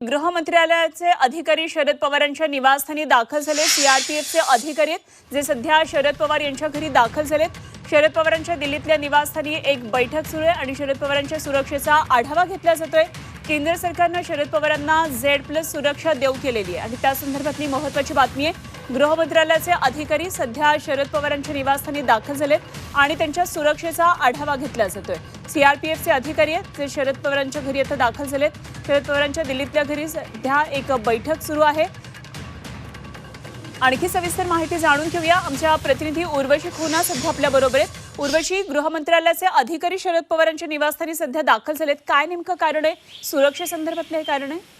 गृह मंत्रालयाचे अधिकारी शरद पवारांच्या निवासस्थानी दाखल झाले. सीआरपीएफचे अधिकारी जे सध्या शरद पवार यांच्या घरी दाखल झालेत. शरद पवारांच्या दिल्लीतल्या निवासस्थानी एक बैठक सुरू आहे आणि शरद पवारांच्या सुरक्षेचा आढावा घेतला जातोय. केंद्र सरकारनं शरद पवारांना झेड प्लस सुरक्षा देऊ केलेली आहे. आणि त्या संदर्भातली महत्वाची बातमी आहे. गृह मंत्रालयाचे अधिकारी सध्या शरद पवारांच्या निवासस्थानी दाखल झालेत आणि त्यांच्या सुरक्षेचा आढावा घेतला जातोय. सीआरपीएफचे अधिकारी आहेत जे शरद पवारांच्या घरी आता दाखल झालेत. शरद पवारांच्या दिल्लीतल्या घरी सध्या एक बैठक सुरू आहे. आणखी सविस्तर माहिती जाणून घेऊया. आमच्या प्रतिनिधी उर्वशी खुना सध्या आपल्या बरोबर आहेत. उर्वशी गृहमंत्रालयाचे अधिकारी शरद पवारांच्या निवासस्थानी सध्या दाखल झालेत. काय नेमकं कारण आहे? सुरक्षेसंदर्भातलं हे कारण आहे?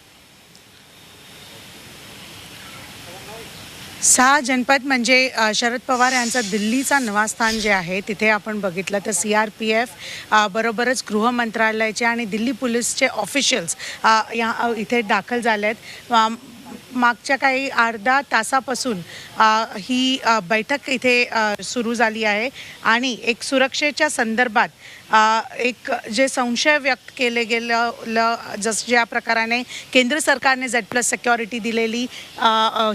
सहा जनपद म्हणजे शरद पवार यांचं दिल्लीचा निवासस्थान जे आहे तिथे आपण बघितलं तर सी आर पी एफ बरोबरच गृह मंत्रालयाचे आणि दिल्ली पोलीसचे ऑफिशियल्स या इथे दाखल झाले आहेत मागच्या काही अर्धा तासापासून ही बैठक इथे सुरू झाली आहे. आणि एक सुरक्षेच्या संदर्भात एक जे संशय व्यक्त केले गेलं जस ज्या प्रकाराने केंद्र सरकारने झेड प्लस सिक्युरिटी दिलेली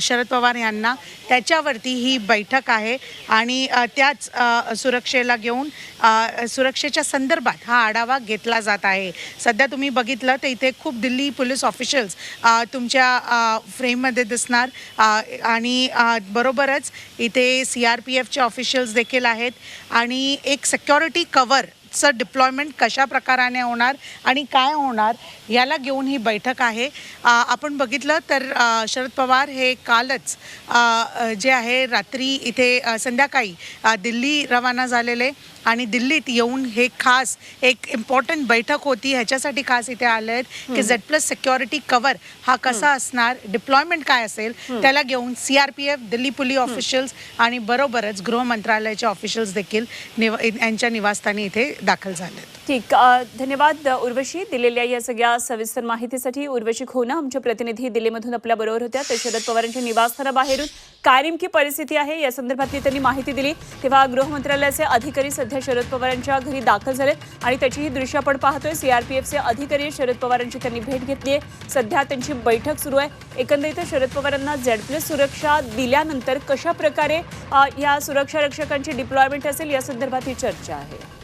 शरद पवार यांना त्याच्यावरती ही बैठक आहे. आणि त्याच सुरक्षेला घेऊन सुरक्षेच्या संदर्भात हा आढावा घेतला जात आहे. सध्या तुम्ही बघितलं तर इथे खूप दिल्ली पोलीस ऑफिशियल्स तुमच्या फ्रेममध्ये दिसणार. आणि बरोबरच इथे सी आर पी एफचे ऑफिशियल्स देखील आहेत. आणि एक सिक्युरिटी कवर चं डिप्लॉयमेंट कशा प्रकाराने होणार आणि काय होणार याला घेऊन ही बैठक आहे. आपण बघितलं तर शरद पवार हे कालच जे आहे रात्री इथे संध्याकाळी दिल्ली रवाना झालेले. आणि दिल्लीत येऊन हे खास एक इम्पॉर्टंट बैठक होती. ह्याच्यासाठी खास इथे आले आहेत की झेड प्लस सिक्युरिटी कवर हा कसा असणार? डिप्लॉयमेंट काय असेल? त्याला घेऊन C R P F Delhi police officials आणि बरोबरच गृह मंत्रालयाचे ऑफिशियल्स देखील निव यांच्या निवासस्थानी इथे दाखल झाले आहेत ठीक धन्यवाद उर्वशी. दिलेल्या या सगळ्या सविस्तर माहितीसाठी उर्वशी खोना आमच्या प्रतिनिधी दिल्लीमधून आपल्या बरोबर होत्या. ते शरद पवारांच्या निवासस्थानाबाहेरून. काय नेमकी परिस्थिती आहे? या संदर्भातली त्यांनी माहिती दिली. तेव्हा गृह मंत्रालयाचे अधिकारी सध्या शरद पवारांच्या घरी दाखल झाले आणि त्याची ही दृश्य आपण पाहतोय. सीआरपीएफचे अधिकारी शरद पवारांची त्यांनी भेट घेतली आहे सध्या त्यांची बैठक सुरू आहे. एकंदरीत शरद पवारांना झेड प्लस सुरक्षा दिल्यानंतर कशा प्रकारे या सुरक्षा रक्षकांची डिप्लॉयमेंट असेल या संदर्भात ही चर्चा आहे.